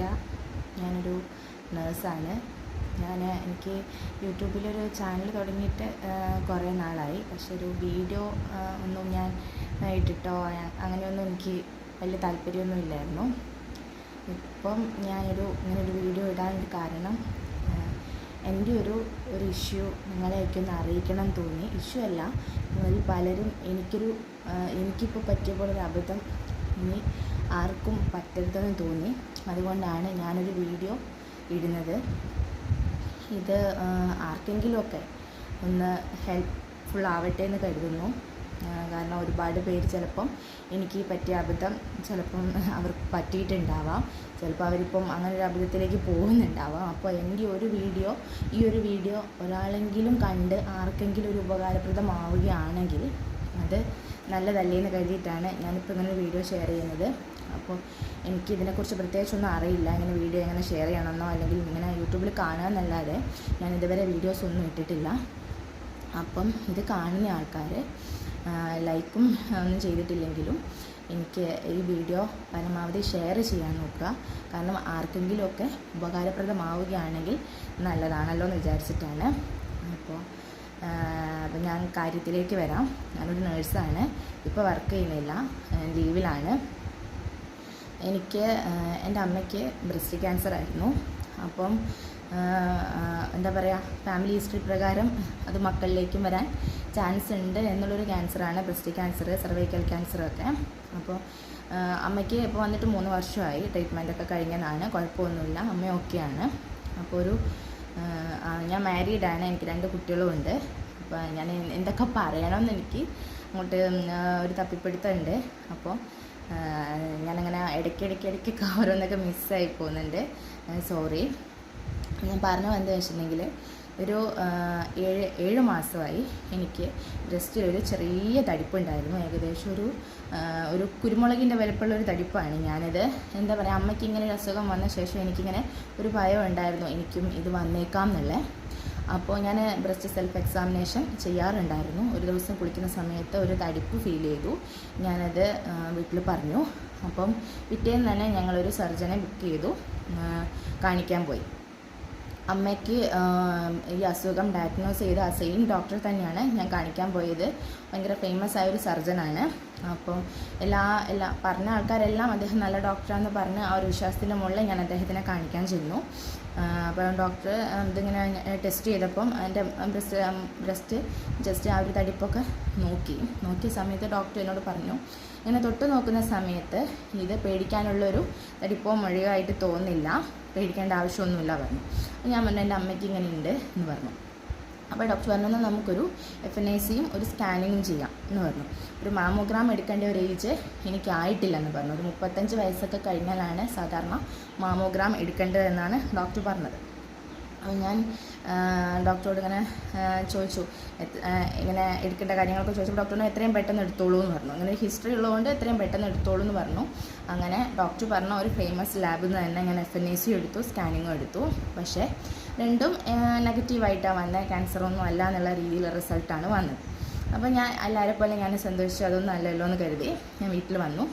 ഭാഗ്യ ഞാനൊരു നേഴ്സാണ്. ഞാൻ എനിക്ക് യൂട്യൂബിലൊരു ചാനൽ തുടങ്ങിയിട്ട് കുറേ നാളായി. പക്ഷെ ഒരു വീഡിയോ ഒന്നും ഞാൻ ഇട്ടിട്ടോ അങ്ങനെയൊന്നും എനിക്ക് വലിയ താല്പര്യമൊന്നും ഇല്ലായിരുന്നു. ഇപ്പം ഞാനൊരു ഇങ്ങനൊരു വീഡിയോ ഇടാൻ കാരണം എന്റെ ഒരു ഒരു ഇഷ്യൂ നിങ്ങളെയൊക്കെ ഒന്ന് അറിയിക്കണം തോന്നി. ഇഷ്യൂ അല്ല നിങ്ങളിൽ പലരും എനിക്കൊരു എനിക്കിപ്പോൾ പറ്റിയ പോലെ ഒരു അബദ്ധം ഇനി ആർക്കും പറ്റരുതെന്ന് തോന്നി. അതുകൊണ്ടാണ് ഞാനൊരു വീഡിയോ ഇടുന്നത്. ഇത് ആർക്കെങ്കിലുമൊക്കെ ഒന്ന് ഹെൽപ്ഫുൾ ആവട്ടെ എന്ന് കരുതുന്നു. കാരണം ഒരുപാട് പേര് ചിലപ്പം എനിക്ക് പറ്റിയ അബദ്ധം ചിലപ്പം അവർക്ക് പറ്റിയിട്ടുണ്ടാവാം. ചിലപ്പോൾ അവരിപ്പം അങ്ങനെ ഒരു അബദ്ധത്തിലേക്ക് പോകുന്നുണ്ടാവാം. അപ്പോൾ എന്റെ ഒരു വീഡിയോ ഈ ഒരു വീഡിയോ ഒരാളെങ്കിലും കണ്ട് ആർക്കെങ്കിലും ഒരു ഉപകാരപ്രദമാവുകയാണെങ്കിൽ അത് നല്ലതല്ലേ എന്ന് കരുതിയിട്ടാണ് ഞാനിപ്പോൾ ഇങ്ങനെ വീഡിയോ ഷെയർ ചെയ്യുന്നത്. അപ്പോൾ എനിക്കിതിനെക്കുറിച്ച് പ്രത്യേകിച്ചൊന്നും അറിയില്ല. ഇങ്ങനെ വീഡിയോ എങ്ങനെ ഷെയർ ചെയ്യണമെന്നോ അല്ലെങ്കിൽ ഇങ്ങനെ യൂട്യൂബിൽ കാണുക ഞാൻ ഇതുവരെ വീഡിയോസ് ഒന്നും ഇട്ടിട്ടില്ല. അപ്പം ഇത് കാണുന്ന ആൾക്കാർ ലൈക്കും ഒന്നും ചെയ്തിട്ടില്ലെങ്കിലും എനിക്ക് ഈ വീഡിയോ പരമാവധി ഷെയർ ചെയ്യാൻ നോക്കുക. കാരണം ആർക്കെങ്കിലുമൊക്കെ ഉപകാരപ്രദമാവുകയാണെങ്കിൽ നല്ലതാണല്ലോ എന്ന് വിചാരിച്ചിട്ടാണ്. അപ്പോൾ അപ്പോൾ ഞാൻ കാര്യത്തിലേക്ക് വരാം. ഞാനൊരു നേഴ്സാണ് ഇപ്പോൾ വർക്ക് ചെയ്യുന്നില്ല. ലീവിലാണ് എനിക്ക് എന്റെ അമ്മയ്ക്ക് ബ്രസ്റ്റ് ക്യാൻസർ ആയിരുന്നു. അപ്പം എന്താ പറയുക ഫാമിലി ഹിസ്റ്ററി പ്രകാരം അത് മക്കളിലേക്കും വരാൻ ചാൻസ് ഉണ്ട് എന്നുള്ളൊരു ക്യാൻസറാണ് ബ്രസ്റ്റ് ക്യാൻസർ സർവൈക്കൽ ക്യാൻസർ ഒക്കെ. അപ്പോൾ അമ്മയ്ക്ക് ഇപ്പോൾ വന്നിട്ട് മൂന്ന് വർഷമായി ട്രീറ്റ്മെന്റ് ഒക്കെ കഴിഞ്ഞതാണ്. കുഴപ്പമൊന്നുമില്ല അമ്മ ഓക്കെയാണ്. അപ്പോൾ ഒരു ഞാൻ മാരീഡാണ് എനിക്ക് രണ്ട് കുട്ടികളുമുണ്ട് അപ്പോൾ ഞാൻ എന്തൊക്കെ പറയണമെന്ന് എനിക്ക് അങ്ങോട്ട് ഒരു തപ്പിപ്പിടുത്തമുണ്ട് അപ്പോൾ ഞാനങ്ങനെ ഇടയ്ക്കിടയ്ക്ക് ഇടയ്ക്കൊക്കെ ഓരോന്നൊക്കെ മിസ്സായി പോകുന്നുണ്ട്. സോറി ഞാൻ പറഞ്ഞു എന്താ വെച്ചിട്ടുണ്ടെങ്കിൽ ഒരു ഏഴ് ഏഴ് മാസമായി എനിക്ക് ജസ്റ്റ് ഒരു ചെറിയ തടിപ്പുണ്ടായിരുന്നു. ഏകദേശം ഒരു ഒരു കുരുമുളകിന്റെ വലുപ്പമുള്ള ഒരു തടിപ്പാണ് ഞാനത്. എന്താ പറയുക അമ്മയ്ക്ക് ഇങ്ങനെ ഒരു അസുഖം വന്ന ശേഷം എനിക്കിങ്ങനെ ഒരു ഭയം ഉണ്ടായിരുന്നു. എനിക്കും ഇത് വന്നേക്കാം എന്നുള്ളത് അപ്പോൾ ഞാൻ ബ്രസ്റ്റ് സെൽഫ് എക്സാമിനേഷൻ ചെയ്യാറുണ്ടായിരുന്നു. ഒരു ദിവസം കുളിക്കുന്ന സമയത്ത് ഒരു തടിപ്പ് ഫീൽ ചെയ്തു. ഞാനത് വീട്ടിൽ പറഞ്ഞു. അപ്പം പിറ്റേന്ന് തന്നെ ഞങ്ങളൊരു സർജനെ ബുക്ക് ചെയ്തു. കാണിക്കാൻ പോയി. അമ്മയ്ക്ക് ഈ അസുഖം ഡയഗ്നോസ് ചെയ്ത ആ സെയിം ഡോക്ടർ തന്നെയാണ് ഞാൻ കാണിക്കാൻ പോയത്. ഭയങ്കര ഫേമസ് ആയ ഒരു സർജനാണ് അപ്പം എല്ലാ എല്ലാ പറഞ്ഞ ആൾക്കാരെല്ലാം അദ്ദേഹം നല്ല ഡോക്ടറാണെന്ന് പറഞ്ഞ് ആ ഒരു വിശ്വാസത്തിന്റെ മുകളിൽ ഞാൻ അദ്ദേഹത്തിനെ കാണിക്കാൻ ചെന്നു. അപ്പോൾ ഡോക്ടർ ഇതിങ്ങനെ ടെസ്റ്റ് ചെയ്തപ്പം എന്റെ ബ്രസ്റ്റ് ബ്രസ്റ്റ് ജസ്റ്റ് ആ ഒരു തടിപ്പൊക്കെ നോക്കി. നോക്കിയ സമയത്ത് ഡോക്ടർ എന്നോട് പറഞ്ഞു ഇങ്ങനെ തൊട്ട് നോക്കുന്ന സമയത്ത് ഇത് പേടിക്കാനുള്ളൊരു തടിപ്പോ മഴയായിട്ട് തോന്നില്ല പേടിക്കേണ്ട ആവശ്യമൊന്നുമില്ല പറഞ്ഞു. ഞാൻ പറഞ്ഞു എന്റെ അമ്മയ്ക്ക് ഇങ്ങനെ ഉണ്ട് എന്ന് പറഞ്ഞു. അപ്പോൾ ഡോക്ടർ പറഞ്ഞു നമുക്കൊരു എഫ് എൻ ഐ സിയും ഒരു സ്കാനിങ്ങും ചെയ്യാം എന്ന് പറഞ്ഞു. ഒരു മാമോഗ്രാം എടുക്കേണ്ട ഒരു ഏജ് എനിക്കായിട്ടില്ല എന്ന് പറഞ്ഞു. ഒരു മുപ്പത്തഞ്ച് വയസ്സൊക്കെ കഴിഞ്ഞാലാണ് സാധാരണ മാമോഗ്രാം എടുക്കേണ്ടതെന്നാണ് ഡോക്ടർ പറഞ്ഞത്. അപ്പോൾ ഞാൻ ഡോക്ടറോട് ഇങ്ങനെ ചോദിച്ചു ഇങ്ങനെ എടുക്കേണ്ട കാര്യങ്ങളൊക്കെ ചോദിച്ചപ്പോൾ ഡോക്ടറിന് എത്രയും പെട്ടെന്ന് എടുത്തോളൂ എന്ന് പറഞ്ഞു. അങ്ങനെ ഹിസ്റ്ററി ഉള്ളതുകൊണ്ട് എത്രയും പെട്ടെന്ന് എടുത്തോളൂ എന്ന് പറഞ്ഞു. അങ്ങനെ ഡോക്ടർ പറഞ്ഞ ഒരു ഫേമസ് ലാബിൽ നിന്ന് തന്നെ ഞാൻ എഫ് എൻ എ സി എടുത്തു സ്കാനിങ്ങും എടുത്തു. പക്ഷേ രണ്ടും നെഗറ്റീവായിട്ടാണ് വന്നത്. ക്യാൻസറൊന്നും അല്ല എന്നുള്ള രീതിയിലുള്ള റിസൾട്ടാണ് വന്നത്. അപ്പോൾ ഞാൻ എല്ലാവരെ പോലെ ഞാൻ സന്തോഷിച്ചു. അതൊന്നും അല്ലല്ലോ എന്ന് കരുതി ഞാൻ വീട്ടിൽ വന്നു.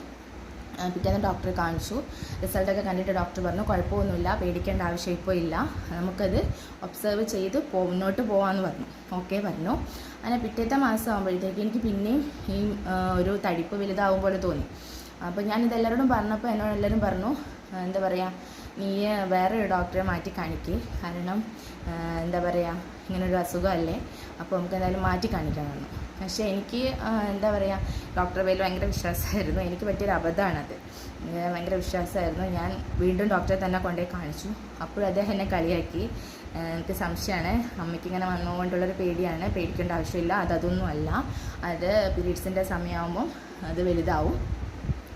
പിറ്റേന്ന് ഡോക്ടറെ കാണിച്ചു. റിസൾട്ടൊക്കെ കണ്ടിട്ട് ഡോക്ടർ പറഞ്ഞു കുഴപ്പമൊന്നുമില്ല പേടിക്കേണ്ട ആവശ്യം ഇപ്പോൾ ഇല്ല. നമുക്കത് ഒബ്സർവ് ചെയ്ത് പോ മുന്നോട്ട് പോകാമെന്ന് പറഞ്ഞു. ഓക്കെ പറഞ്ഞു. അങ്ങനെ പിറ്റേത്തെ മാസം ആകുമ്പോഴത്തേക്ക് എനിക്ക് പിന്നെയും ഈ ഒരു തടിപ്പ് വലുതാവും പോലെ തോന്നി. അപ്പോൾ ഞാൻ എല്ലാവരോടും പറഞ്ഞപ്പോൾ എന്നോട് എല്ലാവരും പറഞ്ഞു എന്താ പറയുക നീ വേറെ ഒരു ഡോക്ടറെ മാറ്റി കാണിക്ക്. കാരണം എന്താ പറയുക ഇങ്ങനൊരു അസുഖമല്ലേ. അപ്പോൾ നമുക്ക് എന്തായാലും മാറ്റി കാണിക്കാമെന്ന് പക്ഷേ എനിക്ക് എന്താ പറയുക ഡോക്ടറെ പേരിൽ ഭയങ്കര വിശ്വാസമായിരുന്നു. എനിക്ക് പറ്റിയൊരു അബദ്ധമാണത്. ഭയങ്കര വിശ്വാസമായിരുന്നു. ഞാൻ വീണ്ടും ഡോക്ടറെ തന്നെ കൊണ്ടുപോയി കാണിച്ചു. അപ്പോൾ അദ്ദേഹം എന്നെ കളിയാക്കി. എനിക്ക് സംശയമാണ്. അമ്മയ്ക്ക് ഇങ്ങനെ വന്നുകൊണ്ടുള്ളൊരു പേടിയാണ്. പേടിക്കേണ്ട ആവശ്യമില്ല. അത് അതൊന്നും അല്ല അത് പീരീഡ്സിന്റെ സമയമാകുമ്പോൾ അത് വലുതാവും.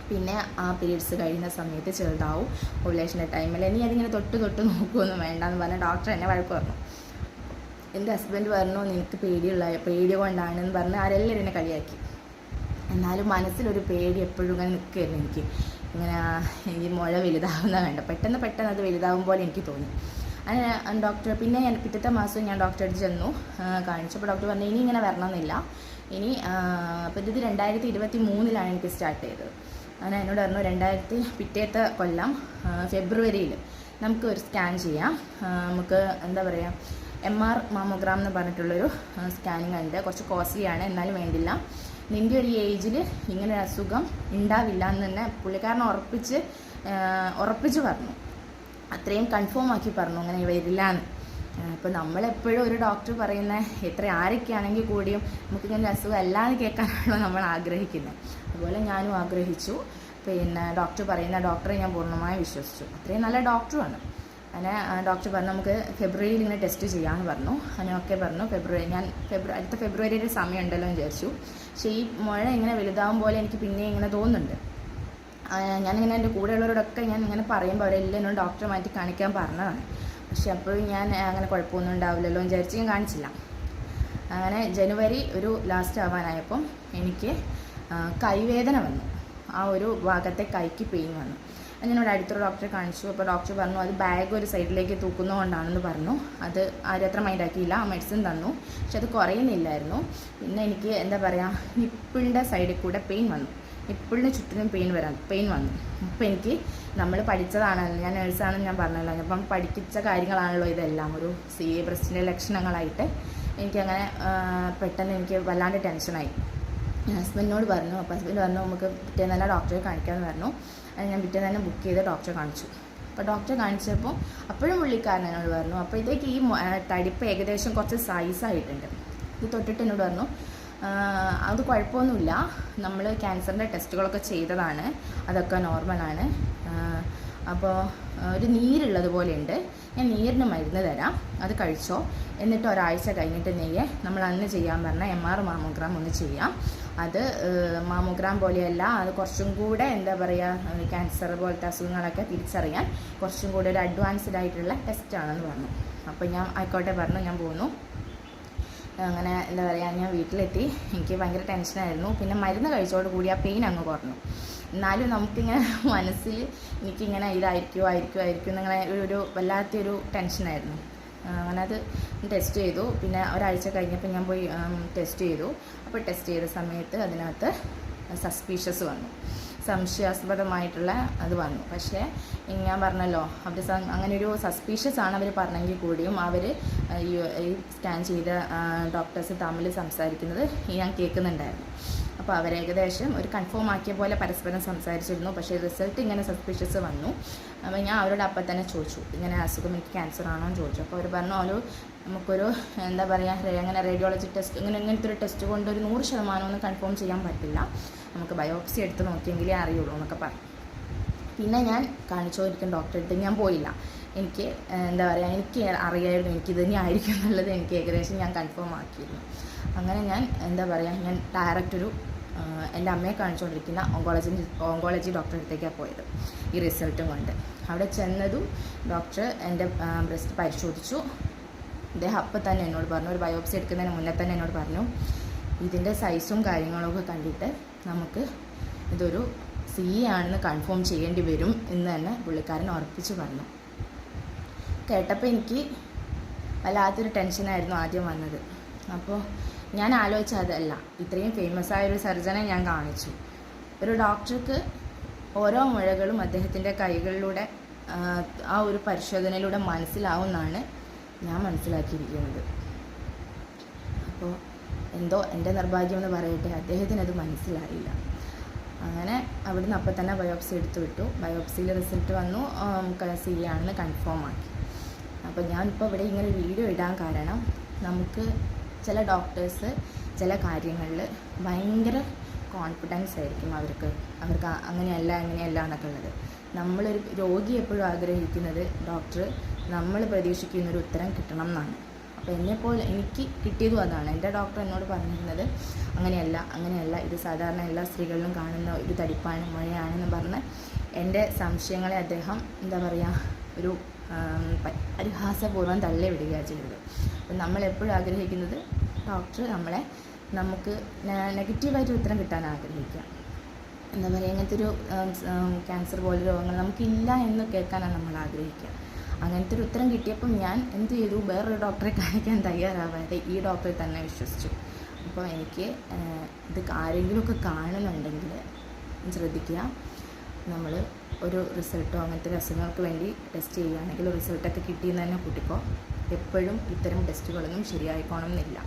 പിന്നെ ആ പീരീഡ്സ് കഴിയുന്ന സമയത്ത് ചെറുതാവും. ഓവുലേഷന്റെ ടൈമിൽ ഇനി അതിങ്ങനെ തൊട്ട് തൊട്ട് നോക്കുമൊന്നും വേണ്ടെന്ന് പറഞ്ഞ ഡോക്ടർ എന്നെ വഴക്ക് പറഞ്ഞു. എന്റെ ഹസ്ബൻഡ് പറഞ്ഞു നിനക്ക് പേടിയുള്ള പേടി കൊണ്ടാണെന്ന് പറഞ്ഞ് ആരെല്ലാവരും എന്നെ കളിയാക്കി. എന്നാലും മനസ്സിലൊരു പേടി എപ്പോഴും ഇങ്ങനെ നിൽക്കുകയായിരുന്നു എനിക്ക്. ഇങ്ങനെ ഈ മുഴ വലുതാവുന്ന വേണ്ട പെട്ടെന്ന് പെട്ടെന്ന് അത് വലുതാവും പോലെ എനിക്ക് തോന്നി. അങ്ങനെ ഡോക്ടർ പിന്നെ ഞാൻ പിറ്റത്തെ മാസം ഞാൻ ഡോക്ടറെ അടുത്ത് ചെന്നു. കാണിച്ചപ്പോൾ ഡോക്ടർ പറഞ്ഞു ഇനി ഇങ്ങനെ വരണമെന്നില്ല. ഇനി അപ്പോൾ ഇത് രണ്ടായിരത്തി ഇരുപത്തി മൂന്നിലാണ് എനിക്ക് സ്റ്റാർട്ട് ചെയ്തത്. അങ്ങനെ എന്നോട് പറഞ്ഞു രണ്ടായിരത്തി പിറ്റേത്തെ കൊല്ലം ഫെബ്രുവരിയിൽ നമുക്ക് ഒരു സ്കാൻ ചെയ്യാം. നമുക്ക് എന്താ പറയുക എം ആർ മാമോഗ്രാം എന്ന് പറഞ്ഞിട്ടുള്ളൊരു സ്കാനിങ് ഉണ്ട് കുറച്ച് കോസ്റ്റ്ലിയാണ് എന്നാലും വേണ്ടില്ല. നിന്റെ ഒരു ഏജിൽ ഇങ്ങനെ ഒരു അസുഖം ഉണ്ടാവില്ല എന്ന് തന്നെ പുള്ളിക്കാരൻ ഉറപ്പിച്ച് ഉറപ്പിച്ച് പറഞ്ഞു. അത്രയും കൺഫേം ആക്കി പറഞ്ഞു അങ്ങനെ വരില്ല എന്ന്. അപ്പോൾ നമ്മളെപ്പോഴും ഒരു ഡോക്ടർ പറയുന്ന എത്ര ആരൊക്കെയാണെങ്കിൽ കൂടിയും നമുക്ക് ഒരു അസുഖം അല്ലാതെ കേൾക്കാനാണോ നമ്മൾ ആഗ്രഹിക്കുന്നത്. അതുപോലെ ഞാനും ആഗ്രഹിച്ചു. പിന്നെ ഡോക്ടർ പറയുന്ന ഡോക്ടറെ ഞാൻ പൂർണമായും വിശ്വസിച്ചു. അത്രയും നല്ല ഡോക്ടറുമാണ് അങ്ങനെ ഡോക്ടർ പറഞ്ഞു നമുക്ക് ഫെബ്രുവരിയിൽ ഇങ്ങനെ ടെസ്റ്റ് ചെയ്യാമെന്ന് പറഞ്ഞു. അങ്ങനെ ഓക്കെ പറഞ്ഞു. ഫെബ്രുവരി ഞാൻ ഫെബ്രുവരി അടുത്ത ഫെബ്രുവരിയുടെ സമയം ഉണ്ടല്ലോ എന്ന് വിചാരിച്ചു. പക്ഷേ ഈ മുഴ ഇങ്ങനെ വലുതാവും പോലെ എനിക്ക് പിന്നെ ഇങ്ങനെ തോന്നുന്നുണ്ട്. ഞാനിങ്ങനെ എന്റെ കൂടെയുള്ളവരോടൊക്കെ ഞാൻ ഇങ്ങനെ പറയുമ്പോൾ അവരെല്ലാം എന്നോട് ഡോക്ടറെ മാറ്റി കാണിക്കാൻ പറഞ്ഞതാണ്. പക്ഷെ അപ്പോൾ ഞാൻ അങ്ങനെ കുഴപ്പമൊന്നും ഉണ്ടാവില്ലല്ലോ വിചാരിച്ച് ഞാൻ കാണിച്ചില്ല. അങ്ങനെ ജനുവരി ഒരു ലാസ്റ്റ് ആവാനായപ്പം എനിക്ക് കൈവേദന വന്നു. ആ ഒരു ഭാഗത്തെ കൈക്ക് പെയിൻ വന്നു. ഞാൻ ഇവിടെ അടുത്തൊരു ഡോക്ടറെ കാണിച്ചു. അപ്പോൾ ഡോക്ടർ പറഞ്ഞു അത് ബാഗ് ഒരു സൈഡിലേക്ക് തൂക്കുന്നതുകൊണ്ടാണെന്ന് പറഞ്ഞു. അത് ആരും അത്ര മൈൻഡ് ആക്കിയില്ല. ആ മെഡിസിൻ തന്നു. പക്ഷെ അത് കുറയുന്നില്ലായിരുന്നു. പിന്നെ എനിക്ക് എന്താ പറയുക നിപ്പിളിന്റെ സൈഡിൽ കൂടെ പെയിൻ വന്നു. നിപ്പിളിന് ചുറ്റിനും പെയിൻ വരാൻ പെയിൻ വന്നു. അപ്പോൾ എനിക്ക് നമ്മൾ പഠിച്ചതാണല്ലോ ഞാൻ നേഴ്സാണെന്ന് ഞാൻ പറഞ്ഞല്ലോ. അപ്പം പഠിപ്പിച്ച കാര്യങ്ങളാണല്ലോ ഇതെല്ലാം. ഒരു സി എ ബ്രസ്റ്റിന്റെ ലക്ഷണങ്ങളായിട്ട് എനിക്കങ്ങനെ പെട്ടെന്ന് എനിക്ക് വല്ലാണ്ട് ടെൻഷനായി ഹസ്ബൻഡിനോട് പറഞ്ഞു. അപ്പോൾ ഹസ്ബൻഡ് പറഞ്ഞു നമുക്ക് പിറ്റേന്ന് തന്നെ ഡോക്ടറെ കാണിക്കാമെന്ന് പറഞ്ഞു. ഞാൻ പിറ്റേന്ന് തന്നെ ബുക്ക് ചെയ്ത് ഡോക്ടറെ കാണിച്ചു. അപ്പോൾ ഡോക്ടറെ കാണിച്ചപ്പോൾ അപ്പോഴും പുള്ളിക്കാരൻ എന്നോട് പറഞ്ഞു അപ്പോഴത്തേക്ക് ഈ തടിപ്പ് ഏകദേശം കുറച്ച് സൈസായിട്ടുണ്ട് ഇത് തൊട്ടിട്ട് എന്നോട് പറഞ്ഞു "ആ, അത് കുഴപ്പമൊന്നുമില്ല. നമ്മൾ ക്യാൻസറിന്റെ ടെസ്റ്റുകളൊക്കെ ചെയ്തതാണ്. അതൊക്കെ നോർമലാണ് അപ്പോൾ ഒരു നീരുള്ളത് പോലെ ഉണ്ട് ഞാൻ നീരിന് മരുന്ന് തരാം. അത് കഴിച്ചോ. എന്നിട്ട് ഒരാഴ്ച കഴിഞ്ഞിട്ട് നെയ്യ് നമ്മൾ അന്ന് ചെയ്യാൻ പറഞ്ഞാൽ എം ആർ മാമോഗ്രാം ഒന്ന് ചെയ്യാം. അത് മാമോഗ്രാം പോലെയല്ല. അത് കുറച്ചും കൂടെ എന്താ പറയുക ക്യാൻസർ പോലത്തെ അസുഖങ്ങളൊക്കെ തിരിച്ചറിയാൻ കുറച്ചും കൂടെ ഒരു അഡ്വാൻസ്ഡ് ആയിട്ടുള്ള ടെസ്റ്റാണെന്ന് പറഞ്ഞു. അപ്പോൾ ഞാൻ ആയിക്കോട്ടെ പറഞ്ഞു ഞാൻ പോന്നു. അങ്ങനെ എന്താ പറയുക ഞാൻ വീട്ടിലെത്തി. എനിക്ക് ഭയങ്കര ടെൻഷനായിരുന്നു പിന്നെ മരുന്ന് കഴിച്ചോട് കൂടി ആ പെയിൻ അങ്ങ് കുറഞ്ഞു. എന്നാലും നമുക്കിങ്ങനെ മനസ്സിൽ എനിക്കിങ്ങനെ ഇതായിരിക്കുമോ ആയിരിക്കുമോ ആയിരിക്കും എന്നിങ്ങനെ ഒരു- വല്ലാത്തൊരു ടെൻഷനായിരുന്നു അങ്ങനെ അത് ടെസ്റ്റ് ചെയ്തു. പിന്നെ ഒരാഴ്ച കഴിഞ്ഞപ്പോൾ ഞാൻ പോയി ടെസ്റ്റ് ചെയ്തു. അപ്പോൾ ടെസ്റ്റ് ചെയ്ത സമയത്ത് അതിനകത്ത് സസ്പീഷ്യസ് വന്നു. സംശയാസ്പദമായിട്ടുള്ള അത് വന്നു. പക്ഷേ ഞാൻ പറഞ്ഞല്ലോ അവർ അങ്ങനെ ഒരു സസ്പീഷ്യസ് ആണ് അവർ പറഞ്ഞെങ്കിൽ കൂടിയും അവർ ഈ സ്കാൻ ചെയ്ത ഡോക്ടേഴ്സ് തമ്മിൽ സംസാരിക്കുന്നത് ഞാൻ കേൾക്കുന്നുണ്ടായിരുന്നു. അപ്പോൾ അവർ ഏകദേശം ഒരു കൺഫേം ആക്കിയ പോലെ പരസ്പരം സംസാരിച്ചിരുന്നു. പക്ഷേ റിസൾട്ട് ഇങ്ങനെ സസ്പിഷ്യസ് വന്നു. അപ്പോൾ ഞാൻ അവരോട് അപ്പം തന്നെ ചോദിച്ചു. ഇങ്ങനെ അസുഖം എനിക്ക് ക്യാൻസർ ആണോ എന്ന് ചോദിച്ചു. അപ്പോൾ അവർ പറഞ്ഞു ഒരു നമുക്കൊരു എന്താ പറയുക അങ്ങനെ റേഡിയോളജി ടെസ്റ്റ് ഇങ്ങനെ ഇങ്ങനത്തെ ഒരു ടെസ്റ്റ് കൊണ്ട് ഒരു നൂറ് ശതമാനം ഒന്നും കൺഫേം ചെയ്യാൻ പറ്റില്ല. നമുക്ക് ബയോപ്സി എടുത്ത് നോക്കിയെങ്കിലേ അറിയുള്ളൂ എന്നൊക്കെ പറഞ്ഞു. പിന്നെ ഞാൻ കാണിച്ചോയിരിക്കും ഡോക്ടറെ അടുത്ത് ഞാൻ പോയില്ല. എനിക്ക് എന്താ പറയുക എനിക്ക് അറിയായിരുന്നു ഇത് തന്നെ ആയിരിക്കും എന്നുള്ളത് എനിക്ക് ഏകദേശം ഞാൻ കൺഫേം ആക്കിയിരുന്നു. അങ്ങനെ ഞാൻ എന്താ പറയുക ഞാൻ ഡയറക്റ്റ് ഒരു എന്റെ അമ്മയെ കാണിച്ചുകൊണ്ടിരിക്കുന്ന ഓങ്കോളജി ഓങ്കോളജി ഡോക്ടറെ അടുത്തേക്കാണ് പോയത് ഈ റിസൾട്ടും കൊണ്ട്. അവിടെ ചെന്നതും ഡോക്ടർ എന്റെ ബ്രസ്റ്റ് പരിശോധിച്ചു. അദ്ദേഹം അപ്പം തന്നെ എന്നോട് പറഞ്ഞു ഒരു ബയോപ്സി എടുക്കുന്നതിന് മുന്നേ തന്നെ എന്നോട് പറഞ്ഞു ഇതിന്റെ സൈസും കാര്യങ്ങളൊക്കെ കണ്ടിട്ട് നമുക്ക് ഇതൊരു സി ആണെന്ന് കൺഫേം ചെയ്യേണ്ടി വരും എന്ന് തന്നെ പുള്ളിക്കാരൻ ഉറപ്പിച്ച് പറഞ്ഞു. കേട്ടപ്പോൾ എനിക്ക് വല്ലാത്തൊരു ടെൻഷനായിരുന്നു ആദ്യം വന്നത്. അപ്പോൾ ഞാൻ ആലോചിച്ച അതല്ല ഇത്രയും ഫേമസ് ആയൊരു സർജനെ ഞാൻ കാണിച്ചു. ഒരു ഡോക്ടർക്ക് ഓരോ മുഴകളും അദ്ദേഹത്തിന്റെ കൈകളിലൂടെ ആ, ഒരു പരിശോധനയിലൂടെ മനസ്സിലാവുമെന്നാണ് ഞാൻ മനസ്സിലാക്കിയിരിക്കുന്നത്. അപ്പോൾ എന്തോ എന്റെ നിർഭാഗ്യം എന്ന് പറയട്ടെ അദ്ദേഹത്തിന് അത് മനസ്സിലായില്ല. അങ്ങനെ അവിടുന്ന് അപ്പം തന്നെ ബയോപ്സി എടുത്തു വിട്ടു ബയോപ്സിയിൽ റിസൾട്ട് വന്നു സി ആണെന്ന് കൺഫേം ആക്കി. അപ്പോൾ ഞാനിപ്പോൾ ഇവിടെ ഇങ്ങനെ വീഡിയോ ഇടാൻ കാരണം നമുക്ക് ചില ഡോക്ടേഴ്സ് ചില കാര്യങ്ങളിൽ ഭയങ്കര കോൺഫിഡൻസ് ആയിരിക്കും അവർക്ക്. അവർക്ക് അങ്ങനെയല്ല അങ്ങനെയല്ല എന്നൊക്കെ ഉള്ളത്. നമ്മളൊരു രോഗി എപ്പോഴും ആഗ്രഹിക്കുന്നത് ഡോക്ടർ നമ്മൾ പ്രതീക്ഷിക്കുന്ന ഒരു ഉത്തരം കിട്ടണം എന്നാണ്. അപ്പോൾ എന്നെപ്പോലെ എനിക്ക് കിട്ടിയതും അതാണ്. എന്റെ ഡോക്ടർ എന്നോട് പറഞ്ഞിരുന്നത് അങ്ങനെയല്ല അങ്ങനെയല്ല. ഇത് സാധാരണ എല്ലാ സ്ത്രീകളിലും കാണുന്ന ഒരു തടിപ്പാണ് മഴയാണെന്ന് പറഞ്ഞ് എന്റെ സംശയങ്ങളെ അദ്ദേഹം എന്താ പറയുക ഒരു പരിഹാസപൂർവം തള്ളി വിടുകയാണ് ചെയ്യുന്നത്. അപ്പം നമ്മളെപ്പോഴും ആഗ്രഹിക്കുന്നത് ഡോക്ടർ നമ്മളെ നമുക്ക് നെഗറ്റീവായിട്ട് ഉത്തരം കിട്ടാൻ ആഗ്രഹിക്കുക. എന്താ പറയുക ഇങ്ങനത്തെ ഒരു ക്യാൻസർ പോലെ രോഗങ്ങൾ നമുക്കില്ല എന്ന് കേൾക്കാനാണ് നമ്മൾ ആഗ്രഹിക്കുക. അങ്ങനത്തെ ഒരു ഉത്തരം കിട്ടിയപ്പം ഞാൻ എന്ത് ചെയ്തു? വേറൊരു ഡോക്ടറെ കാണിക്കാൻ തയ്യാറാവാതെ ഈ ഡോക്ടറെ തന്നെ വിശ്വസിച്ചു. അപ്പോൾ എനിക്ക് ഇത് ആരെങ്കിലുമൊക്കെ കാണുന്നുണ്ടെങ്കിൽ ശ്രദ്ധിക്കുക. നമ്മൾ ഒരു റിസൾട്ടോ അങ്ങനത്തെ ഒരു അസുഖങ്ങൾക്ക് വേണ്ടി ടെസ്റ്റ് ചെയ്യുകയാണെങ്കിൽ റിസൾട്ടൊക്കെ കിട്ടിയെന്ന് തന്നെ കൂട്ടിക്കോ. എപ്പോഴും ഇത്തരം ടെസ്റ്റുകളൊന്നും ശരിയായിക്കോണം എന്നില്ല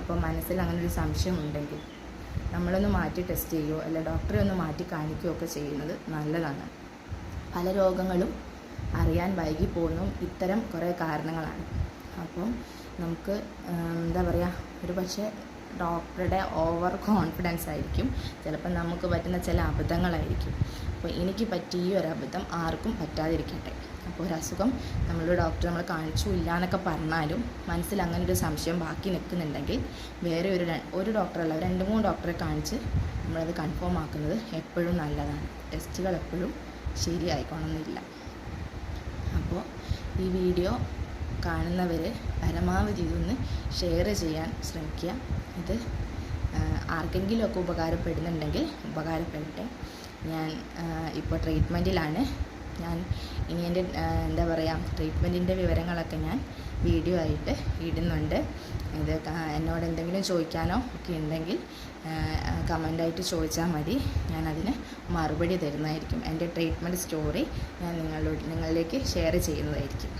അപ്പോൾ മനസ്സിൽ അങ്ങനെ ഒരു സംശയം ഉണ്ടെങ്കിൽ നമ്മളൊന്ന് മാറ്റി ടെസ്റ്റ് ചെയ്യുകയോ അല്ല ഡോക്ടറെ ഒന്ന് മാറ്റി കാണിക്കുകയോ ഒക്കെ ചെയ്യുന്നത് നല്ലതാണ്. പല രോഗങ്ങളും അറിയാൻ വൈകി പോകുന്നു ഇത്തരം കുറേ കാരണങ്ങളാണ്. അപ്പം നമുക്ക് എന്താ പറയുക ഒരു പക്ഷേ ഡോക്ടറുടെ ഓവർ കോൺഫിഡൻസ് ആയിരിക്കും ചിലപ്പോൾ നമുക്ക് പറ്റുന്ന ചില അബദ്ധങ്ങളായിരിക്കും. അപ്പോൾ എനിക്ക് പറ്റിയ ഒരു അബദ്ധം ആർക്കും പറ്റാതിരിക്കട്ടെ. അപ്പോൾ ഒരു അസുഖം നമ്മൾ ഡോക്ടർ നമ്മൾ കാണിച്ചു ഇല്ല എന്നൊക്കെ പറഞ്ഞാലും മനസ്സിൽ അങ്ങനെ ഒരു സംശയം ബാക്കി നിൽക്കുന്നുണ്ടെങ്കിൽ വേറെ ഒരു ഒരു ഡോക്ടറല്ല രണ്ട് മൂന്ന് ഡോക്ടറെ കാണിച്ച് നമ്മളത് കൺഫേം ആക്കുന്നത് എപ്പോഴും നല്ലതാണ്. ടെസ്റ്റുകൾ എപ്പോഴും ശരിയായിക്കോണമെന്നില്ല അപ്പോൾ ഈ വീഡിയോ കാണുന്നവർ പരമാവധി ഇതൊന്ന് ഷെയർ ചെയ്യാൻ ശ്രമിക്കുക. ഇത് ആർക്കെങ്കിലുമൊക്കെ ഉപകാരപ്പെടുന്നുണ്ടെങ്കിൽ ഉപകാരപ്പെടട്ടെ. ഞാൻ ഇപ്പോൾ ട്രീറ്റ്മെന്റിലാണ് ഞാൻ ഇനി എന്റെ എന്താ പറയുക ട്രീറ്റ്മെന്റിന്റെ വിവരങ്ങളൊക്കെ ഞാൻ വീഡിയോ ആയിട്ട് ഇടുന്നുണ്ട്. ഇത് എന്നോട് എന്തെങ്കിലും ചോദിക്കാനോ ഒക്കെ ഉണ്ടെങ്കിൽ കമന്റായിട്ട് ചോദിച്ചാൽ മതി. ഞാൻ അതിന് മറുപടി തരുന്നതായിരിക്കും. എന്റെ ട്രീറ്റ്മെന്റ് സ്റ്റോറി ഞാൻ നിങ്ങളോട് നിങ്ങളിലേക്ക് ഷെയർ ചെയ്യുന്നതായിരിക്കും.